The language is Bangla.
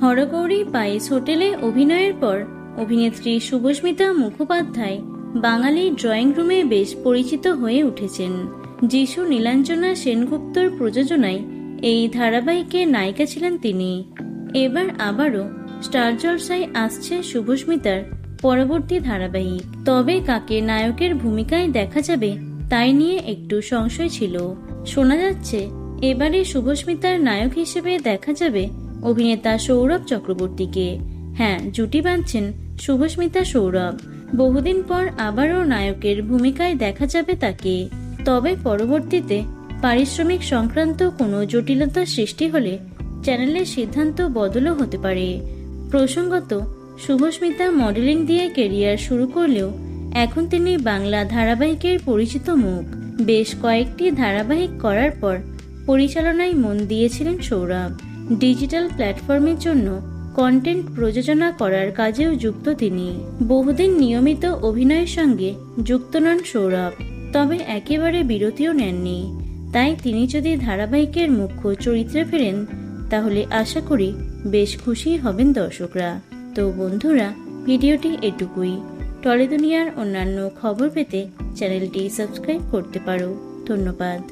হরগৌরী পাইস হোটেলে অভিনয়ের পর অভিনেত্রী শুভস্মিতা মুখোপাধ্যায় বাঙালি ড্রয়িং রুমে বেশ পরিচিত হয়ে উঠেছেন। যিশু নীলাঞ্জনা সেনগুপ্তর প্রযোজনায় এই ধারাবাহিকে নায়িকা ছিলেন তিনি। এবার আবারও স্টার জলসায় আসছে শুভস্মিতার পরবর্তী ধারাবাহিক। তবে কাকে নায়কের ভূমিকায় দেখা যাবে তাই নিয়ে একটু সংশয় ছিল। শোনা যাচ্ছে, এবারে শুভস্মিতার নায়ক হিসেবে দেখা যাবে অভিনেতা সৌরভ চক্রবর্তীকে। হ্যাঁ জুটি বাঁধছেন শুভস্মিতা সৌরভ। বহুদিন পর আবারও নায়কের ভূমিকায় দেখা যাবে তাকে। তবে পরবর্তীতে পারিশ্রমিক সংক্রান্ত কোনো জটিলতা সৃষ্টি হলে চ্যানেলের সিদ্ধান্ত বদলও হতে পারে। প্রসঙ্গত, শুভস্মিতা মডেলিং দিয়ে কেরিয়ার শুরু করলেও এখন তিনি বাংলা ধারাবাহিকের পরিচিত মুখ। বেশ কয়েকটি ধারাবাহিক করার পর পরিচালনায় মন দিয়েছিলেন সৌরভ। ডিজিটাল প্ল্যাটফর্মের জন্য কন্টেন্ট প্রযোজনা করার কাজেও যুক্ত তিনি। বহুদিন নিয়মিত অভিনয়ের সঙ্গে যুক্ত নন সৌরভ, তবে একেবারে বিরতিও নেননি। তাই তিনি যদি ধারাবাহিকের মুখ্য চরিত্রে ফেরেন, তাহলে আশা করি বেশ খুশি হবেন দর্শকরা। তো বন্ধুরা, ভিডিওটি এটুকুই। টলে দুনিয়ার অন্যান্য খবর পেতে চ্যানেলটি সাবস্ক্রাইব করতে পারো। ধন্যবাদ।